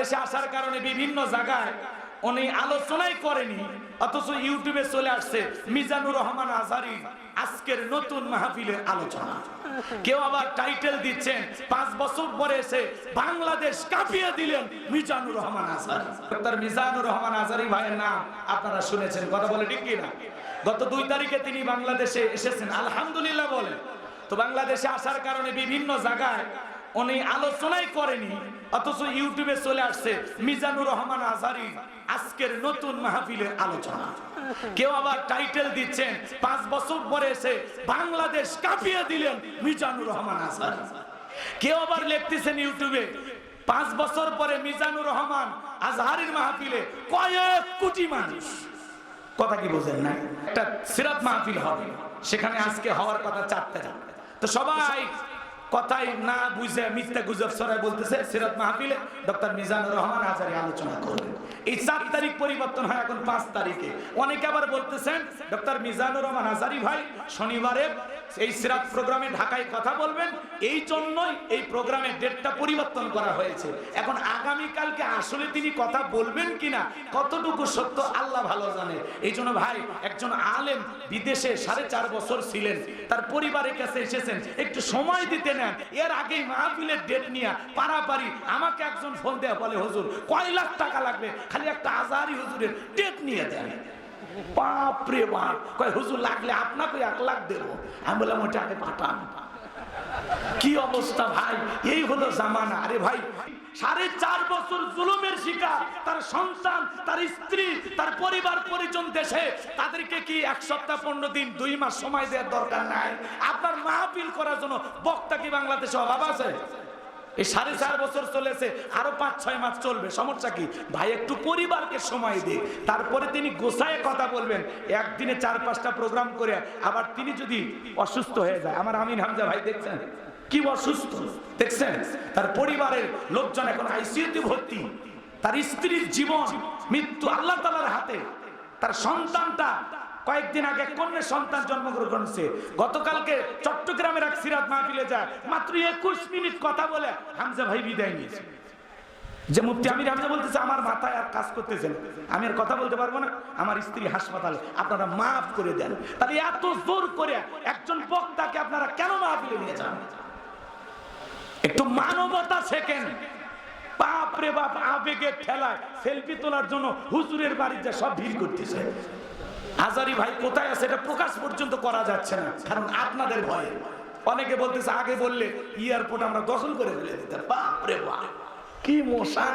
বাংলাদেশে আসার কারণে বিভিন্ন জায়গায় উনি আলোচনাই করেনি, অথচ ইউটিউবে চলে আসছে মিজানুর রহমান আজারি, আজকের নতুন মাহফিলের আলোচনা। কেউ আবার টাইটেল দিচ্ছেন, পাঁচ বছর পরে এসে বাংলাদেশ কাঁপিয়ে দিলেন মিজানুর রহমান আজারি। ডক্টর মিজানুর রহমান আজারি ভাইয়ের নাম আপনারা শুনেছেন, কথা বলে ঠিক কিনা? গত দুই তারিখে তিনি বাংলাদেশে এসেছেন, আলহামদুলিল্লাহ বলে তো বাংলাদেশে আসার কারণে বিভিন্ন জায়গায় উনি আলোচনাই করেনি, অথচ ইউটিউবে চলে আসছে, মিজানুর রহমান আজারি, আজকের নতুন মাহফিলের আলোচনা। কেউ আবার টাইটেল দিচ্ছেন, পাঁচ বছর পরে এসে বাংলাদেশ কাঁপিয়ে দিলেন মিজানুর রহমান আজারি। কেউ আবার লিখতেছেন ইউটিউবে, পাঁচ বছর পরে মিজানুর রহমান আজহারির মাহফিলে কয়েক কোটি মানুষ। কথা কি বোঝেন না? একটা সিরাত মাহফিল হবে, সেখানে আজকে হওয়ার কথা চারটে তো সবাই কথাই না বুঝে মিথ্যা গুজব সরাই বলতেছে সিরাত মাহফিলে ডক্টর মিজানুর রহমান আজারি আলোচনা করবেন। এই চার তারিখ পরিবর্তন হয় এখন পাঁচ তারিখে। অনেকে আবার বলতেছেন, ডক্টর মিজানুর রহমান আজারি ভাই, শনিবারে এই সিরাত প্রোগ্রামে ঢাকায় কথা বলবেন, এই জন্যই এই প্রোগ্রামের ডেটটা পরিবর্তন করা হয়েছে। এখন আগামী কালকে আসলে তিনি কথা বলবেন কিনা, কতটুকু সত্য আল্লাহ ভালো জানে। এই জন্য ভাই, একজন আলেম বিদেশে সাড়ে চার বছর ছিলেন, তার পরিবারের কাছে এসেছেন, একটু সময় দিতে নেন। এর আগেই মাহফিলের ডেট নিয়ে পারাপারি আমাকে একজন ফোন দেয়া বলে, হুজুর, কয় লাখ টাকা লাগবে? খালি একটা আজারি হুজুরের ডেট নিয়ে দেন। বাপরে বাপ। কয়, হুজুর, লাগলে আপনাকে এক লাখ দেবো। আমি বললাম, ওটা আগে পাঠান। কি অবস্থা ভাই? এই হলো জামানা। আরে ভাই, সাড়ে চার বছর জুলুমের শিকার। তার সন্তান, তার স্ত্রী, তার পরিবার পরিজন দেশে। তাদেরকে কি এক সপ্তাহ, পনেরো দিন, দুই মাস সময় দেওয়ার দরকার নাই? আপনার মাহফিল করার জন্য বক্তা কি বাংলাদেশে অভাব আছে? এই সাড়ে চার বছর চলেছে, আরও পাঁচ, ছয় মাস চলবে। সমস্যা কি? ভাই, একটু পরিবারকে সময় দিয়ে তারপরে তিনি গোসায় কথা বলবেন। একদিনে চার, পাঁচটা প্রোগ্রাম করে আবার তিনি যদি অসুস্থ হয়ে যায়, আমার আমিন হামজা ভাই দেখছেন? কি অসুস্থ? দেখছেন? তার পরিবারের লোকজন এখন আইসিইউতে ভর্তি। তার স্ত্রীর জীবন, মৃত্যু আল্লাহ তালার হাতে। তার সন্তানটা কয়েকদিন আগে কন্যা সন্তান জন্মগ্রহণ করেছে। গতকালকে চট্টগ্রামের এক সিরাত মাহফিলে যায়। মাত্র একুশ মিনিট কথা বলে হামজা ভাই বিদায় নিয়েছে। যে মুফতি আমির হামজা বলতেছে, আমার মাথায় আর কাজ করতেছেন আমি আর কথা বলতে পারব না। আমার স্ত্রী হাসপাতালে। আপনারা মাফ করে দেন। তাহলে এত জোর করে একজন বক্তাকে আপনারা কেন মাহফিলে নিয়ে যান? একটু মানবতা শেখেন। বাপ রে বাপ, আবেগের ঠেলায় সেলফি তোলার জন্য হুজুরের বাড়িতে সব ভিড় করতেছে। আজারি ভাই কোথায় আছে এটা প্রকাশ পর্যন্ত করা যাচ্ছে না, কারণ আপনাদের ভয়ে। অনেকে বলতেছে, আগে বললে এয়ারপোর্ট আমরা দখল করে ফেলে দিতাম। বাপ বাপ, কি মশান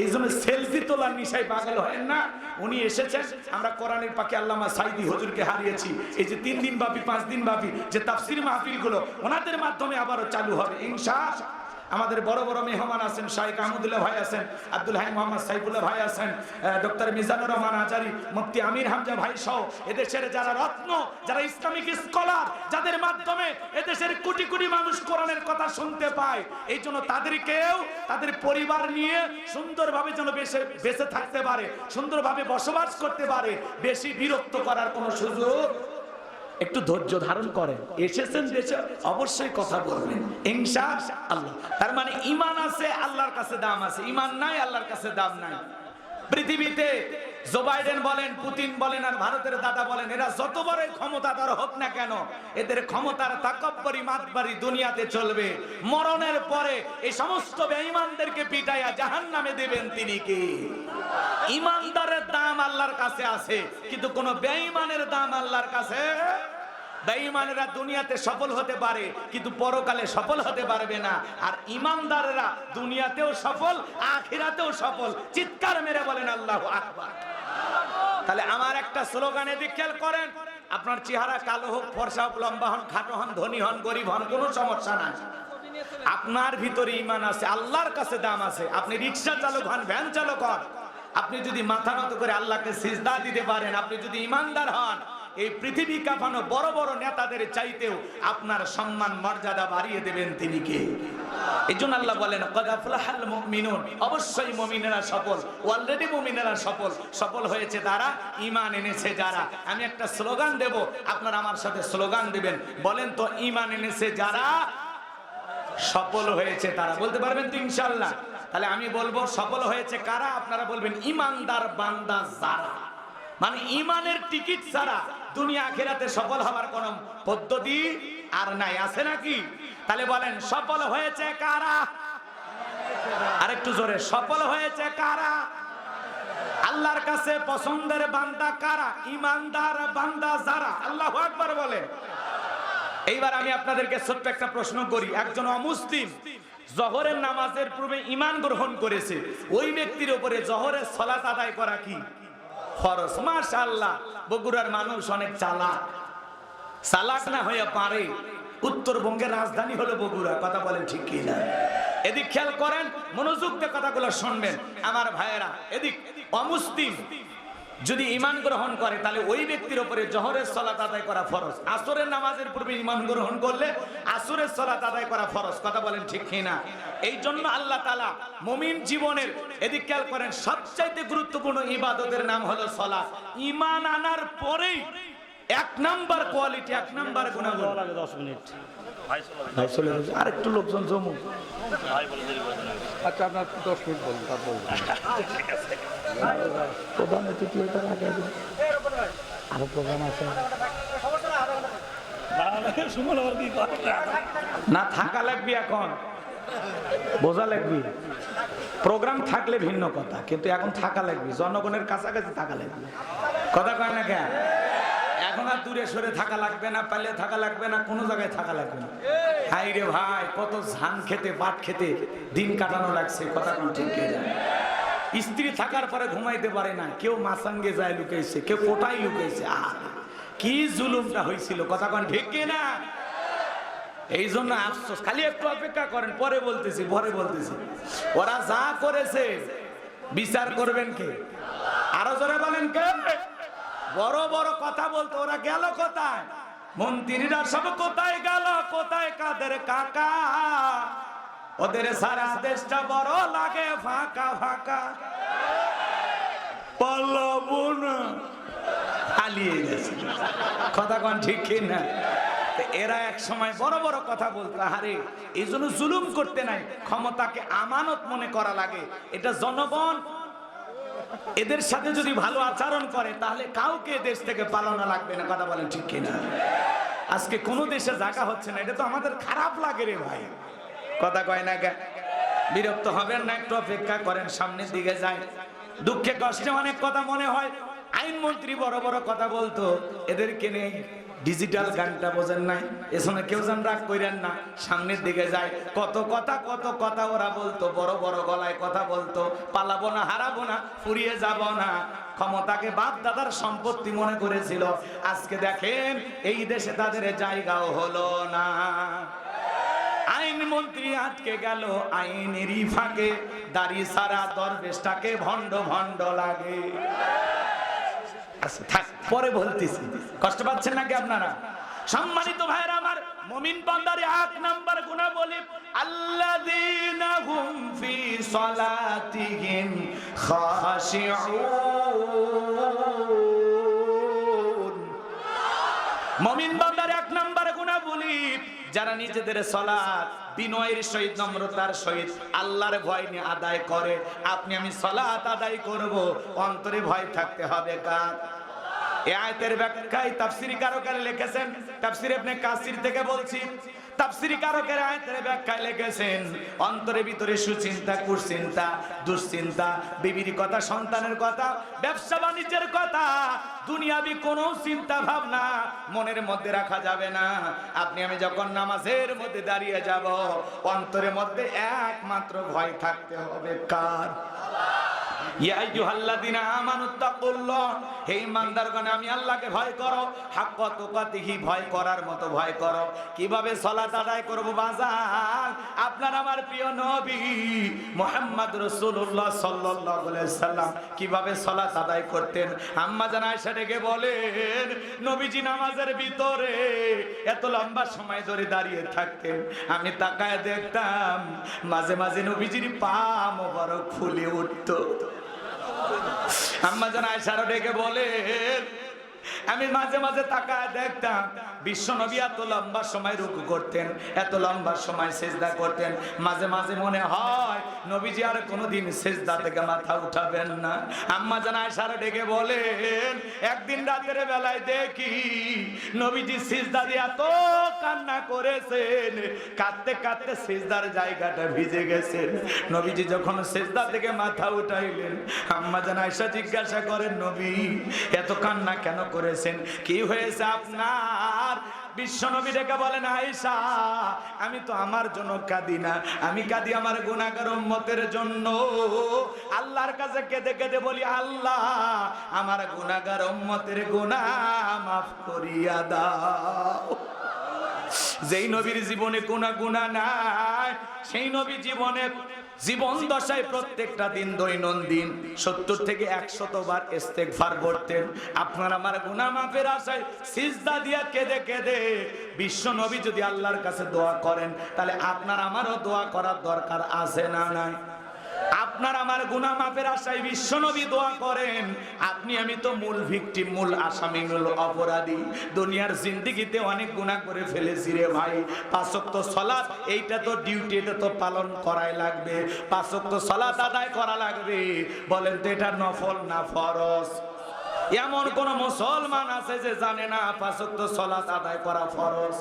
এই জন্য সেলফি তোলার নিশায় পাগল হয় না। উনি এসেছেন, আমরা কোরআনের পাকে আল্লামা সাইদি হুজুরকে হারিয়েছি। এই যে তিন দিন ব্যাপী, পাঁচ দিন ব্যাপী যে তাফসির মাহফিলগুলো ওনাদের মাধ্যমে আবারও চালু হবে, ইনশা আমাদের বড় বড় মেহমান আছেন, শাইখ আহমদুল্লাহ ভাই আছেন, আব্দুল হাই মোহাম্মদ সাইফুল্লাহ ভাই আছেন ডক্টর মিজানুর রহমান আচারি মুফতি আমির হামজা ভাই সহ এদেশের যারা রত্ন, যারা ইসলামিক স্কলার, যাদের মাধ্যমে এদেশের কোটি কোটি মানুষ কোরআনের কথা শুনতে পায়, এই জন্য তাদেরকেও, তাদের পরিবার নিয়ে সুন্দরভাবে যেন বেঁচে বেঁচে থাকতে পারে, সুন্দরভাবে বসবাস করতে পারে, বেশি বিরক্ত করার কোনো সুযোগ একটু ধৈর্য ধারণ করেন। এসেছেন দেশে, অবশ্যই কথা বলবেন। ইংসা আল্লাহ তার মানে ইমান আছে, আল্লাহর কাছে দাম আছে। ইমান নাই, আল্লাহর কাছে দাম নাই। পৃথিবীতে জো বাইডেন বলেন, পুতিন বলেন আর ভারতের দাদা বলেন, এরা যত বড় ক্ষমতাধর হোক না কেন, এদের ক্ষমতার তাকব্বরি মাতবারি দুনিয়াতে চলবে। মরণের পরে এই সমস্ত বেঈমানদেরকে পিটাইয়া জাহান্নামে দেবেন তিনি কি? ইমানদারের দাম আল্লাহর কাছে আছে, কিন্তু কোন বেঈমানের দাম আল্লাহর কাছে বেঈমানেরা দুনিয়াতে সফল হতে পারে, কিন্তু পরকালে সফল হতে পারবে না। আর ইমানদারেরা দুনিয়াতেও সফল, আখিরাতেও সফল, চিৎকার মেরে বলেন আল্লাহ আকবার। তাহলে আমার একটা স্লোগান খেয়াল করেন। আপনার চেহারা কালো হোক, ফর্সা হোক, লম্বা হন, খাটো হন, ধনী হন, গরিব হন, কোনো সমস্যা নাই। আপনার ভিতরে ইমান আছে, আল্লাহর কাছে দাম আছে। আপনি রিক্সা চালক হন, ভ্যান চালক হন। আপনি যদি মাথা মতো করে আল্লাহকে সিজদা দিতে পারেন, আপনি যদি ইমানদার হন এই পৃথিবী কাঁপানো বড় বড় নেতাদের চাইতেও আপনার সম্মান, মর্যাদা বাড়িয়ে দেবেন তিনি কে? এই জন্য আল্লাহ বলেন কদাফলাহাল মুমিনুন। অবশ্যই মুমিনেরা সফল। অলরেডি মুমিনেরা সফল। সফল হয়েছে তারা ইমান এনেছে যারা। আমি একটা স্লোগান দেব, আপনারা আমার সাথে স্লোগান দেবেন। বলেন তো ইমান এনেছে যারা, সফল হয়েছে তারা। বলতে পারবেন তো ইনশাল্লাহ তাহলে আমি বলব, সফল হয়েছে কারা? আপনারা বলবেন ইমানদার বান্দা যারা। মানে ইমানের টিকিট ছাড়া দুনিয়া আখেরাতে সফল হওয়ার কোন পদ্ধতি আর নাই, আছে নাকি? তাহলে বলেন, সফল হয়েছে কারা? আরেকটু জোরে, সফল হয়েছে কারা? আল্লাহর কাছে পছন্দের বান্দা কারা? ইমানদার বান্দা যারা? আল্লাহ আকবার বলে। এইবার আমি আপনাদেরকে ছোট্ট একটা প্রশ্ন করি। একজন অমুসলিম জহরের নামাজের পূর্বে ইমান গ্রহণ করেছে। ওই ব্যক্তির উপরে জহরের সলাত আদায় করা কি? ফরজ মাশাআল্লাহ, বগুড়ার মানুষ অনেক চালাক। চালাক না হয়ে পারে। উত্তরবঙ্গের রাজধানী হলো বগুড়া, কথা বলেন ঠিক কি না? এদিক খেয়াল করেন, মনোযোগ কথাগুলো শুনবেন। আমার ভাইয়েরা, এদিক, অমুসলিম যদি ইমান গ্রহণ করে তাহলে ওই ব্যক্তির উপরে জহরের সলাত আদায় করা ফরজ। আসরের নামাজের পূর্বে ইমান গ্রহণ করলে আসরের সলাত আদায় করা ফরজ। কথা বলেন ঠিক কিনা? এই জন্য আল্লাহ তালা মমিন জীবনের এদিক খেয়াল করেন সবচাইতে গুরুত্বপূর্ণ ইবাদতের নাম হলো সলাত। ইমান আনার পরেই এক নাম্বার কোয়ালিটি এক নাম্বার গুণাগুণ। দশ মিনিট যাচ্ছে। আরেকটু লোকজন জমু আচ্ছা আপনার দশ মিনিট বলুন তারপর প্রধান অতিথি এটার আগে আরও প্রোগ্রাম আছে? না, থাকা লাগবে এখন। বোঝা লাগবে। প্রোগ্রাম থাকলে ভিন্ন কথা, কিন্তু এখন থাকা লাগবে। জনগণের কাছাকাছি থাকা লাগবে। কথা কয় না কেন এখন আর দূরে সরে থাকা লাগবে না, পারলে থাকা লাগবে না, কোনো জায়গায় থাকা লাগবে না। হাই রে ভাই, কত ধান খেতে, পাট খেতে দিন কাটানো লাগছে, কথা কোন ঠিক জানে? স্ত্রী থাকার পরে ঘুমাইতে পারে না। কেউ মাসাঙ্গে যায় লুকাইছে, কেউ কোটাই লুকাইছে। কি জুলুমটা হয়েছিল কথা কোন ঠিক না? এই জন্য আফসোস, খালি একটু অপেক্ষা করেন, পরে বলতেছি পরে বলতেছি। ওরা যা করেছে, বিচার করবেন কে? আরও জোরে বলেন কে? বড় বড় কথা বলতো, ওরা গেল কোথায়? মন্ত্রীরা সব কোথায় গেল? কোথায় কাদের কাকা? ওদের সারা দেশটা বড় লাগে ফাঁকা ফাঁকা। পালাবো না পালিয়ে গেছে। কথা কন ঠিক কি না? এরা এক সময় বড় বড় কথা বলতো আরে এই জন্য জুলুম করতে নাই, ক্ষমতাকে আমানত মনে করা লাগে। এটা জনগণ এদের সাথে যদি ভালো আচরণ করে, তাহলে কাউকে দেশ থেকে পালানো লাগবে না। কথা বলেন ঠিক কিনা আজকে কোন দেশে জায়গা হচ্ছে না, এটা তো আমাদের খারাপ লাগে রে ভাই। কথা কয় না কে? বিরক্ত হবেন না, একটু অপেক্ষা করেন, সামনের দিকে যায় দুঃখে কষ্টে অনেক কথা মনে হয়। আইনমন্ত্রী বড় বড় কথা বলতো, এদেরকে নিয়ে ডিজিটাল গানটা বোঝেন নাই। এসনে কেউ যেন রাগ করেন না, সামনের দিকে যায় কত কথা কত কথা ওরা বলতো, বড় বড় গলায় কথা বলতো, পালাবো না, হারাবো না, ফুরিয়ে যাব না। ক্ষমতাকে বাপ দাদার সম্পত্তি মনে করেছিল। আজকে দেখেন, এই দেশে তাদের জায়গাও হলো না। আইন মন্ত্রী আটকে গেল আইনেরই ফাঁকে। দাড়ি সারা দরবেশটাকে ভণ্ড ভণ্ড লাগে। আচ্ছা, পরে বলতেছি। কষ্ট পাচ্ছেন নাকি আপনারা? সম্মানিত ভাইরা আমার মমিন বান্দারে এক নাম্বার গুণা বলি আল্লাযীনা হুম ফি সালাতিহিম খাশিউন। মমিন বান্দার যারা নিজেদের সলাদ বিনয়ের সহিত, নম্রতার সহিত আল্লাহর ভয় নিয়ে আদায় করে, আপনি আমি সলাৎ আদায় করব, অন্তরে ভয় থাকতে হবে কার? এ আয়তের ব্যাখ্যায় তাফসিরি কারকারে লিখেছেন, তাফসির আপনি কাসির থেকে বলছি তাফসিরি কারকের আয়াতের ব্যাখ্যায় লিখেছেন অন্তরে ভিতরে সুচিন্তা, কুচিন্তা, দুশ্চিন্তা, বিবির কথা, সন্তানের কথা, ব্যবসা বাণিজ্যের কথা, দুনিয়াবি কোনো চিন্তা ভাবনা মনের মধ্যে রাখা যাবে না। আপনি, আমি যখন নামাজের মধ্যে দাঁড়িয়ে যাব, অন্তরের মধ্যে একমাত্র ভয় থাকতে হবে কার? হে আমি আল্লাহকে ভয় ভয় করার মতো ভয় কীভাবে সালাত আদায় আপনার আমার প্রিয় নবী সাল্লাম কীভাবে করতেন? আম্মা জান আয়েশা ডেকে বলেন, নবীজি নামাজের ভিতরে এত লম্বা সময় ধরে দাঁড়িয়ে থাকতেন। আমি তাকায় দেখতাম, মাঝে মাঝে নবীজির পা মোবারক ফুলে উঠতো। আম্মা জান আয়সারও ডেকে বলেন আমি মাঝে মাঝে তাকায় দেখতাম, বিশ্ব নবী এত লম্বা সময় রুকু করতেন, এত লম্বা সময় সেজদা করতেন। মাঝে মাঝে মনে হয়, নবীজি আর কোনোদিন সেজদা থেকে মাথা উঠাবেন না। আম্মা জানা সারা ডেকে বলেন, একদিন রাতের বেলায় দেখি নবীজি সিজদা দিয়ে এত কান্না করেছেন, কাঁদতে কাঁদতে সিজদার জায়গাটা ভিজে গেছেন। নবীজি যখন সিজদা থেকে মাথা উঠাইলেন, আম্মা জান জিজ্ঞাসা করেন, নবী, এত কান্না কেন করেছেন? কি হয়েছে আপনার? বিশ্ব নবী ডেকে বলেন, আয়েশা, আমি তো আমার জন্য কাঁদি না। আমি কাঁদি আমার গুণাগার উম্মতের জন্য। আল্লাহর কাছে কেঁদে কেঁদে বলি, আল্লাহ, আমার গুণাগার উম্মতের গুনাহ মাফ করিয়া দাও। যেই নবীর জীবনে কোনা গুণা নাই, সেই নবী জীবনে জীবন দশায় প্রত্যেকটা দিন দৈনন্দিন সত্তর থেকে একশতবার বার ইস্তেগফার করতেন। আপনার আমার গুনাহ মাফের আশায় সিজদা দিয়া কেঁদে কেঁদে বিশ্ব নবী যদি আল্লাহর কাছে দোয়া করেন, তাহলে আপনার আমারও দোয়া করার দরকার আছে না নাই? আপনার আমার গুনাহ মাপের আশায় বিশ্বনবী দোয়া করেন, আপনি, আমি তো মূল ভিকটিম মূল আসামি, মূল অপরাধী। দুনিয়ার জিন্দিগিতে অনেক গুণা করে ফেলেছি রে ভাই। পাঁচক তো সলাৎ এইটা তো ডিউটি এটা তো পালন করাই লাগবে। পাঁচক তো সলাৎ আদায় করা লাগবে। বলেন তো এটা নফল না ফরজ? এমন কোন মুসলমান আছে যে জানে না পাঁচক তো সলাৎ আদায় করা ফরজ?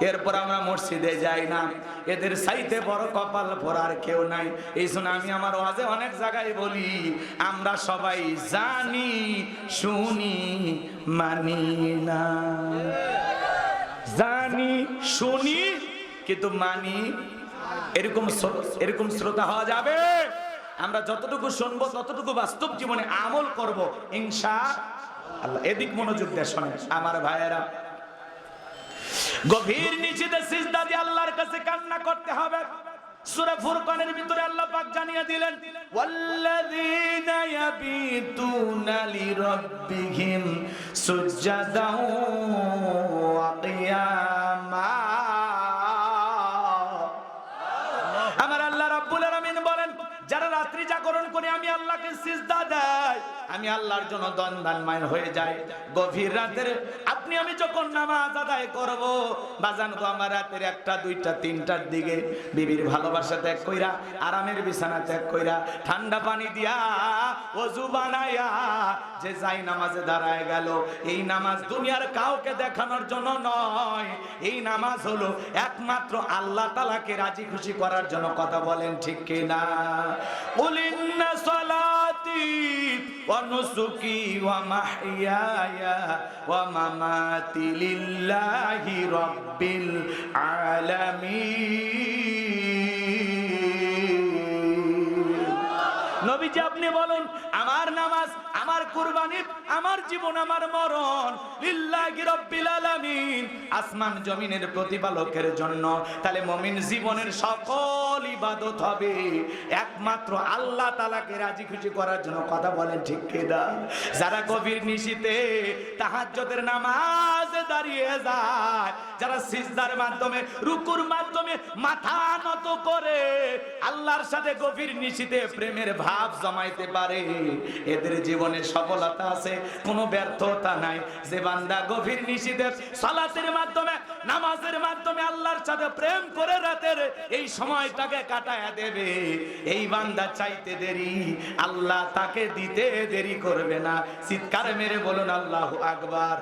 এরপর আমরা মসজিদে যাই না। এদের সাইতে বড় কপাল পরার কেউ নাই। এই জন্য আমি আমার ওয়াজে অনেক জায়গায় বলি, আমরা সবাই জানি, শুনি, মানি না। জানি, শুনি, কিন্তু মানি, এরকম এরকম শ্রোতা হওয়া যাবে? আমরা যতটুকু শুনব, ততটুকু বাস্তব জীবনে আমল করব, ইনশা আল্লাহ। এদিক মনোযোগ দিয়ে আমার ভাইয়েরা গভীর নিচেতে সিজদা দিয়ে আল্লাহর কাছে কান্না করতে হবে। সূরা ফুরকানের ভিতরে আল্লাহ পাক জানিয়ে দিলেন, ওয়াল্লাযীনা ইয়াবিতুনা লিরাব্বিহিম সুজদাও ওয়া কিয়ামা। আমার আল্লাহ রাব্বুল আলামিন বলেন, যারা রাত্রি জাগরণ করে আমি আল্লাহকে সিজদা দেয়, আমি আল্লাহর জন্য দণ্ডান্মায় হয়ে যায় গভীর রাতের আপনি, আমি যখন নামাজ আদায় করব, বাজান গো, আমার রাতের একটা, দুইটা, তিনটার দিকে বিবির ভালোবাসা ত্যাগ কইরা, আরামের বিছানা ত্যাগ কইরা, ঠান্ডা পানি দিয়া অজু বানাইয়া যে যাই নামাজে দাঁড়ায় গেল, এই নামাজ দুনিয়ার কাউকে দেখানোর জন্য নয়। এই নামাজ হলো একমাত্র আল্লাহ তালাকে রাজি খুশি করার জন্য কথা বলেন ঠিক কিনা? উলিন্না সালাতি মাহইয়ায়া ওয়া মামাতি লিল্লাহি রাব্বিল আলামিন নবীজি আপনি বলুন, আমার নামাজ, আমার কুরবানি, আমার জীবন, আমার মরণ, লিল্লাহি রাব্বিল আলামিন। আসমান জমিনের প্রতিপালকের জন্য। তাহলে মুমিন জীবনের সকল ইবাদত হবে। একমাত্র আল্লাহ তাআলাকে রাজি খুশি করার জন্য কথা বলেন ঠিক কিনা যারা গভীর নিশিতে তাহাজ্জুদের নামাজ দাঁড়িয়ে যায়, যারা সিজদার মাধ্যমে, রুকুর মাধ্যমে মাথা নত করে, আল্লাহর সাথে গভীর নিশিতে প্রেমের ভাব জমাইতে পারে। এদের জীবনে সফলতা আছে, কোনো ব্যর্থতা নাই। যে বান্দা গভীর নিশিতে সালাতের মাধ্যমে, নামাজের মাধ্যমে আল্লাহর সাথে প্রেম করে রাতের এই সময়টাকে কাটায়া দেবে। এই বান্দা চাইতে দেরি, আল্লাহ তাকে দিতে দেরি করবে না। চিৎকার মেরে বলুন, আল্লাহ আকবার।